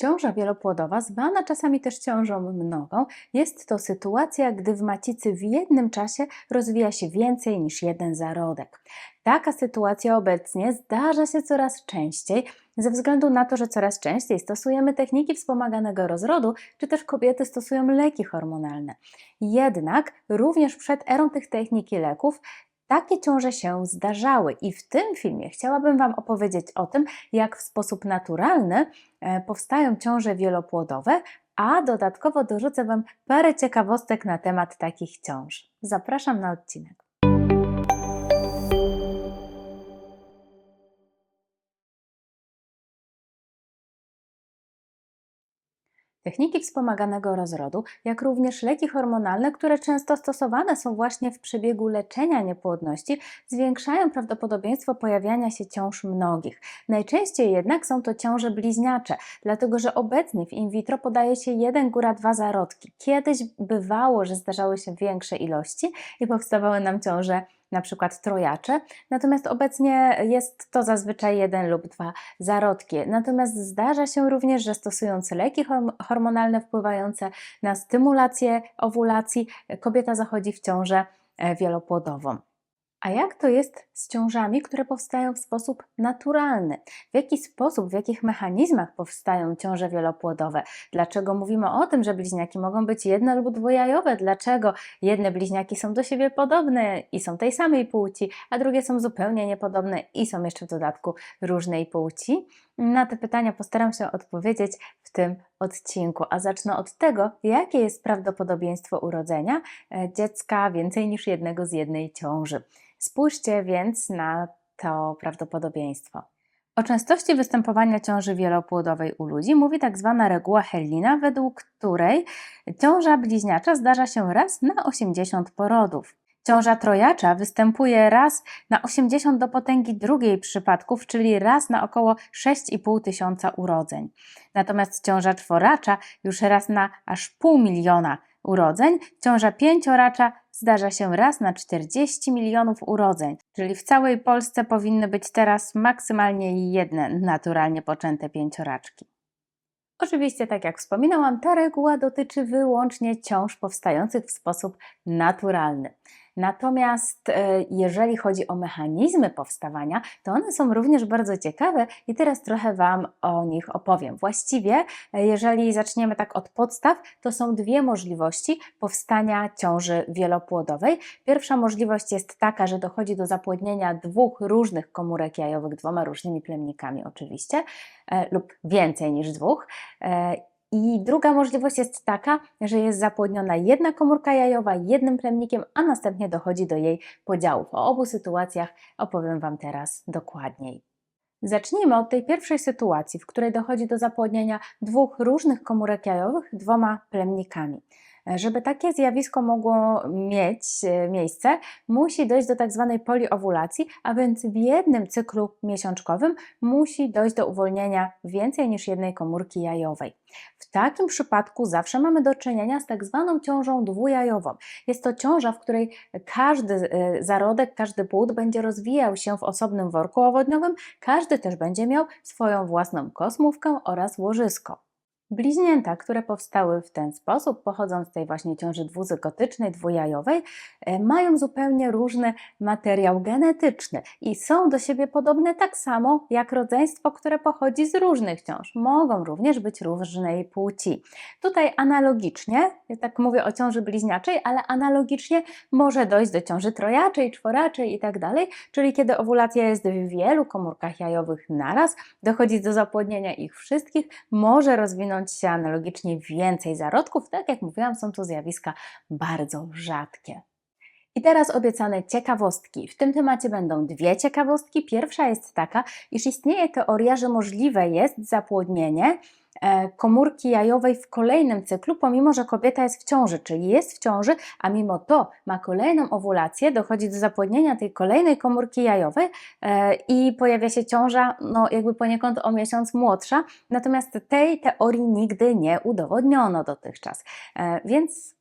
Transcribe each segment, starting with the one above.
Ciąża wielopłodowa, zwana czasami też ciążą mnogą, jest to sytuacja, gdy w macicy w jednym czasie rozwija się więcej niż jeden zarodek. Taka sytuacja obecnie zdarza się coraz częściej, ze względu na to, że coraz częściej stosujemy techniki wspomaganego rozrodu, czy też kobiety stosują leki hormonalne. Jednak również przed erą tych technik i leków takie ciąże się zdarzały i w tym filmie chciałabym Wam opowiedzieć o tym, jak w sposób naturalny e, powstają ciąże wielopłodowe, a dodatkowo dorzucę Wam parę ciekawostek na temat takich ciąż. Zapraszam na odcinek. Techniki wspomaganego rozrodu, jak również leki hormonalne, które często stosowane są właśnie w przebiegu leczenia niepłodności, zwiększają prawdopodobieństwo pojawiania się ciąż mnogich. Najczęściej jednak są to ciąże bliźniacze, dlatego że obecnie w in vitro podaje się jeden góra dwa zarodki. Kiedyś bywało, że zdarzały się większe ilości i powstawały nam ciąże na przykład trojacze, natomiast obecnie jest to zazwyczaj jeden lub dwa zarodki. Natomiast zdarza się również, że stosując leki hormonalne wpływające na stymulację owulacji, kobieta zachodzi w ciążę e, wielopłodową. A jak to jest z ciążami, które powstają w sposób naturalny? W jaki sposób, w jakich mechanizmach powstają ciąże wielopłodowe? Dlaczego mówimy o tym, że bliźniaki mogą być jedno lub dwojajowe? Dlaczego jedne bliźniaki są do siebie podobne i są tej samej płci, a drugie są zupełnie niepodobne i są jeszcze w dodatku różnej płci? Na te pytania postaram się odpowiedzieć w tym odcinku, a zacznę od tego, jakie jest prawdopodobieństwo urodzenia e, dziecka więcej niż jednego z jednej ciąży. Spójrzcie więc na to prawdopodobieństwo. O częstości występowania ciąży wielopłodowej u ludzi mówi tak zwana reguła Hellina, według której ciąża bliźniacza zdarza się raz na 80 porodów. Ciąża trojacza występuje raz na 80 do potęgi drugiej przypadków, czyli raz na około 6,5 tysiąca urodzeń. Natomiast ciąża czworacza już raz na aż pół miliona urodzeń, ciąża pięcioracza zdarza się raz na 40 milionów urodzeń, czyli w całej Polsce powinny być teraz maksymalnie jedne naturalnie poczęte pięcioraczki. Oczywiście, tak jak wspominałam, ta reguła dotyczy wyłącznie ciąż powstających w sposób naturalny. Natomiast e, jeżeli chodzi o mechanizmy powstawania, to one są również bardzo ciekawe i teraz trochę Wam o nich opowiem. Właściwie, e, jeżeli zaczniemy tak od podstaw, to są dwie możliwości powstania ciąży wielopłodowej. Pierwsza możliwość jest taka, że dochodzi do zapłodnienia dwóch różnych komórek jajowych, dwoma różnymi plemnikami oczywiście, e, lub więcej niż dwóch. I druga możliwość jest taka, że jest zapłodniona jedna komórka jajowa jednym plemnikiem, a następnie dochodzi do jej podziałów. O obu sytuacjach opowiem Wam teraz dokładniej. Zacznijmy od tej pierwszej sytuacji, w której dochodzi do zapłodnienia dwóch różnych komórek jajowych dwoma plemnikami. Żeby takie zjawisko mogło mieć e, miejsce, musi dojść do tak zwanej poliowulacji, a więc w jednym cyklu miesiączkowym musi dojść do uwolnienia więcej niż jednej komórki jajowej. W takim przypadku zawsze mamy do czynienia z tak zwaną ciążą dwujajową. Jest to ciąża, w której każdy e, zarodek, każdy płód będzie rozwijał się w osobnym worku owodniowym, każdy też będzie miał swoją własną kosmówkę oraz łożysko. Bliźnięta, które powstały w ten sposób, pochodzą z tej właśnie ciąży dwuzygotycznej, dwujajowej, e, mają zupełnie różny materiał genetyczny i są do siebie podobne tak samo jak rodzeństwo, które pochodzi z różnych ciąż. Mogą również być różnej płci. Tutaj analogicznie, ja tak mówię o ciąży bliźniaczej, ale analogicznie może dojść do ciąży trojaczej, czworaczej i tak czyli kiedy owulacja jest w wielu komórkach jajowych naraz, dochodzi do zapłodnienia ich wszystkich, może rozwinąć się analogicznie więcej zarodków. Tak jak mówiłam, są to zjawiska bardzo rzadkie. I teraz obiecane ciekawostki. W tym temacie będą dwie ciekawostki. Pierwsza jest taka, iż istnieje teoria, że możliwe jest zapłodnienie komórki jajowej w kolejnym cyklu, pomimo że kobieta jest w ciąży, czyli jest w ciąży, a mimo to ma kolejną owulację, dochodzi do zapłodnienia tej kolejnej komórki jajowej e, i pojawia się ciąża, no jakby poniekąd o miesiąc młodsza, natomiast tej teorii nigdy nie udowodniono dotychczas. E, więc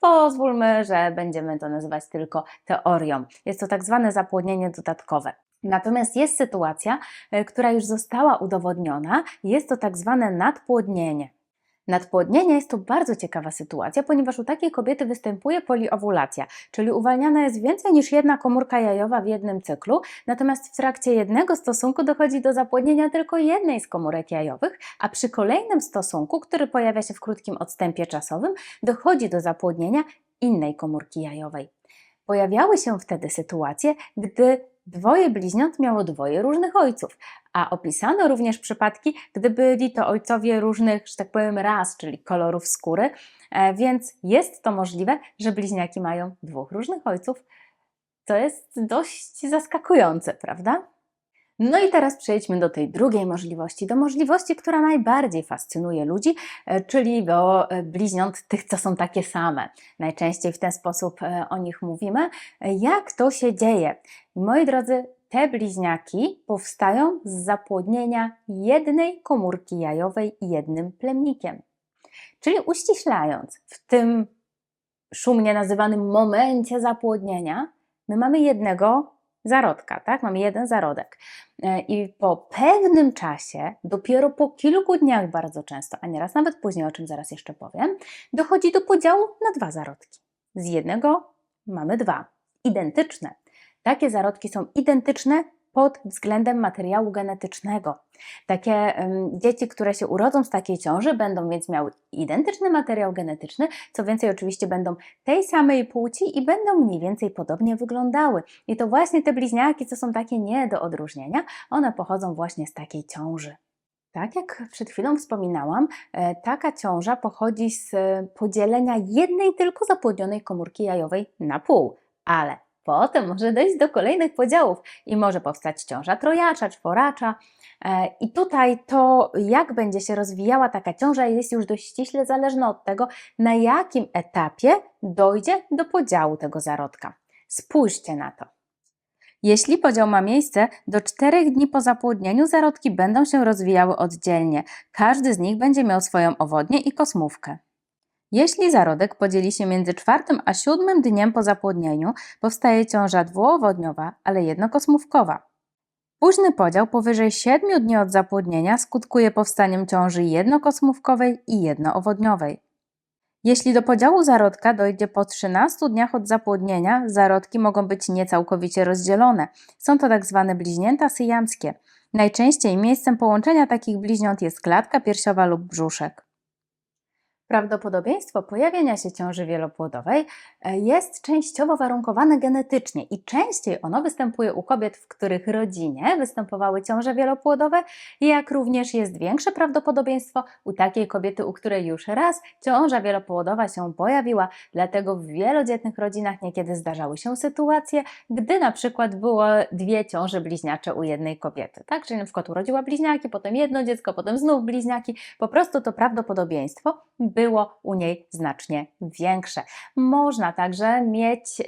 pozwólmy, że będziemy to nazywać tylko teorią. Jest to tak zwane zapłodnienie dodatkowe. Natomiast jest sytuacja, e, która już została udowodniona, jest to tak zwane nadpłodnienie. Nadpłodnienie jest to bardzo ciekawa sytuacja, ponieważ u takiej kobiety występuje poliowulacja, czyli uwalniana jest więcej niż jedna komórka jajowa w jednym cyklu, natomiast w trakcie jednego stosunku dochodzi do zapłodnienia tylko jednej z komórek jajowych, a przy kolejnym stosunku, który pojawia się w krótkim odstępie czasowym, dochodzi do zapłodnienia innej komórki jajowej. Pojawiały się wtedy sytuacje, gdy dwoje bliźniąt miało dwoje różnych ojców, a opisano również przypadki, gdy byli to ojcowie różnych, że tak powiem, ras, czyli kolorów skóry, e, więc jest to możliwe, że bliźniaki mają dwóch różnych ojców. To jest dość zaskakujące, prawda? No i teraz przejdźmy do tej drugiej możliwości, do możliwości, która najbardziej fascynuje ludzi, e, czyli do e, bliźniąt tych, co są takie same. Najczęściej w ten sposób e, o nich mówimy. Jak to się dzieje? Moi drodzy, te bliźniaki powstają z zapłodnienia jednej komórki jajowej jednym plemnikiem. Czyli uściślając, w tym szumnie nazywanym momencie zapłodnienia, my mamy jednego zarodka, tak? Mamy jeden zarodek. E, I po pewnym czasie, dopiero po kilku dniach bardzo często, a nieraz nawet później, o czym zaraz jeszcze powiem, dochodzi do podziału na dwa zarodki. Z jednego mamy dwa, identyczne. Takie zarodki są identyczne pod względem materiału genetycznego. Takie um, dzieci, które się urodzą z takiej ciąży, będą więc miały identyczny materiał genetyczny, co więcej, oczywiście będą tej samej płci i będą mniej więcej podobnie wyglądały. I to właśnie te bliźniaki, co są takie nie do odróżnienia, one pochodzą właśnie z takiej ciąży. Tak jak przed chwilą wspominałam, e, taka ciąża pochodzi z podzielenia jednej tylko zapłodnionej komórki jajowej na pół, ale Potem może dojść do kolejnych podziałów i może powstać ciąża trojacza, czworacza. E, I tutaj to, jak będzie się rozwijała taka ciąża, jest już dość ściśle zależne od tego, na jakim etapie dojdzie do podziału tego zarodka. Spójrzcie na to. Jeśli podział ma miejsce, do 4 dni po zapłodnieniu zarodki będą się rozwijały oddzielnie. Każdy z nich będzie miał swoją owodnię i kosmówkę. Jeśli zarodek podzieli się między czwartym a siódmym dniem po zapłodnieniu, powstaje ciąża dwuowodniowa, ale jednokosmówkowa. Późny podział powyżej 7 dni od zapłodnienia skutkuje powstaniem ciąży jednokosmówkowej i jednoowodniowej. Jeśli do podziału zarodka dojdzie po 13 dniach od zapłodnienia, zarodki mogą być niecałkowicie rozdzielone. Są to tak zwane bliźnięta syjamskie. Najczęściej miejscem połączenia takich bliźniąt jest klatka piersiowa lub brzuszek. Prawdopodobieństwo pojawienia się ciąży wielopłodowej e, jest częściowo warunkowane genetycznie i częściej ono występuje u kobiet, w których rodzinie występowały ciąże wielopłodowe, jak również jest większe prawdopodobieństwo u takiej kobiety, u której już raz ciąża wielopłodowa się pojawiła. Dlatego w wielodzietnych rodzinach niekiedy zdarzały się sytuacje, gdy na przykład było dwie ciąże bliźniacze u jednej kobiety. Tak, czyli na przykład urodziła bliźniaki, potem jedno dziecko, potem znów bliźniaki. Po prostu to prawdopodobieństwo było u niej znacznie większe. Można także mieć y,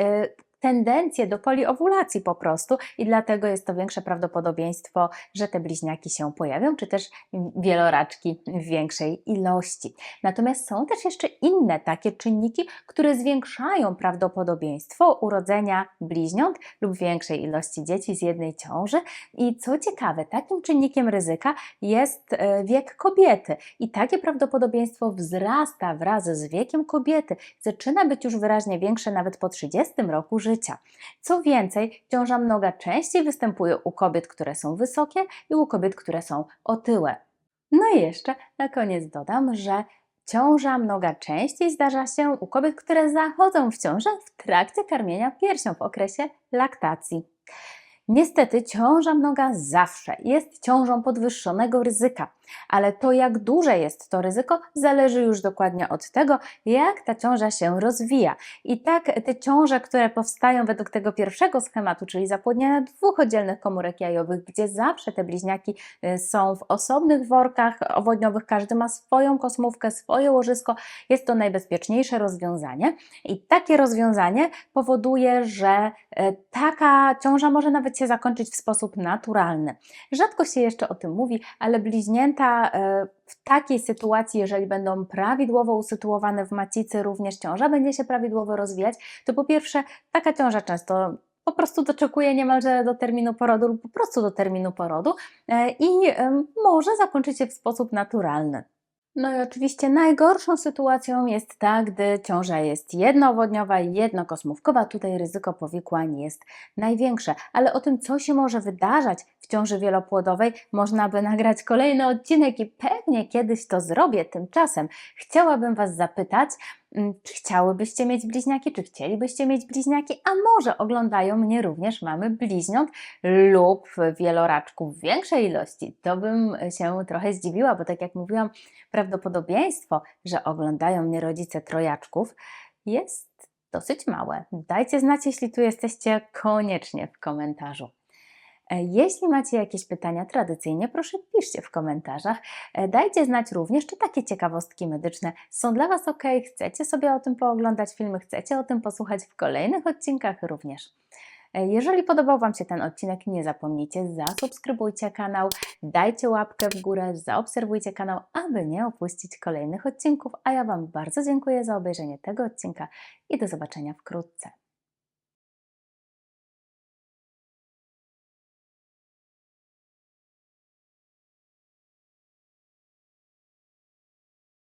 tendencję do poliowulacji po prostu i dlatego jest to większe prawdopodobieństwo, że te bliźniaki się pojawią, czy też wieloraczki w większej ilości. Natomiast są też jeszcze inne takie czynniki, które zwiększają prawdopodobieństwo urodzenia bliźniąt lub większej ilości dzieci z jednej ciąży. I co ciekawe, takim czynnikiem ryzyka jest e, wiek kobiety i takie prawdopodobieństwo wzrasta wraz z wiekiem kobiety. Zaczyna być już wyraźnie większe nawet po 30 roku życia. Co więcej, ciąża mnoga częściej występuje u kobiet, które są wysokie i u kobiet, które są otyłe. No i jeszcze na koniec dodam, że ciąża mnoga częściej zdarza się u kobiet, które zachodzą w ciążę w trakcie karmienia piersią w okresie laktacji. Niestety ciąża mnoga zawsze jest ciążą podwyższonego ryzyka, ale to jak duże jest to ryzyko zależy już dokładnie od tego, jak ta ciąża się rozwija. I tak te ciąże, które powstają według tego pierwszego schematu, czyli zapłodnienia dwóch oddzielnych komórek jajowych, gdzie zawsze te bliźniaki y, są w osobnych workach owodniowych, każdy ma swoją kosmówkę, swoje łożysko, jest to najbezpieczniejsze rozwiązanie. I takie rozwiązanie powoduje, że y, taka ciąża może nawet się zakończyć w sposób naturalny. Rzadko się jeszcze o tym mówi, ale bliźnięta e, w takiej sytuacji, jeżeli będą prawidłowo usytuowane w macicy, również ciąża będzie się prawidłowo rozwijać, to po pierwsze taka ciąża często po prostu doczekuje niemalże do terminu porodu lub po prostu do terminu porodu e, i może zakończyć się w sposób naturalny. No i oczywiście najgorszą sytuacją jest ta, gdy ciąża jest jednoowodniowa i jednokosmówkowa. Tutaj ryzyko powikłań jest największe. Ale o tym, co się może wydarzać w ciąży wielopłodowej, można by nagrać kolejny odcinek i pewnie kiedyś to zrobię. Tymczasem chciałabym Was zapytać, czy chciałybyście mieć bliźniaki, czy chcielibyście mieć bliźniaki, a może oglądają mnie również mamy bliźniąt lub wieloraczków w większej ilości. To bym się trochę zdziwiła, bo tak jak mówiłam, prawdopodobieństwo, że oglądają mnie rodzice trojaczków, jest dosyć małe. Dajcie znać, jeśli tu jesteście, koniecznie w komentarzu. E, Jeśli macie jakieś pytania tradycyjnie, proszę piszcie w komentarzach. E, Dajcie znać również, czy takie ciekawostki medyczne są dla Was ok, chcecie sobie o tym pooglądać filmy, chcecie o tym posłuchać w kolejnych odcinkach również. E, Jeżeli podobał Wam się ten odcinek, nie zapomnijcie, zasubskrybujcie kanał, dajcie łapkę w górę, zaobserwujcie kanał, aby nie opuścić kolejnych odcinków. A ja Wam bardzo dziękuję za obejrzenie tego odcinka i do zobaczenia wkrótce.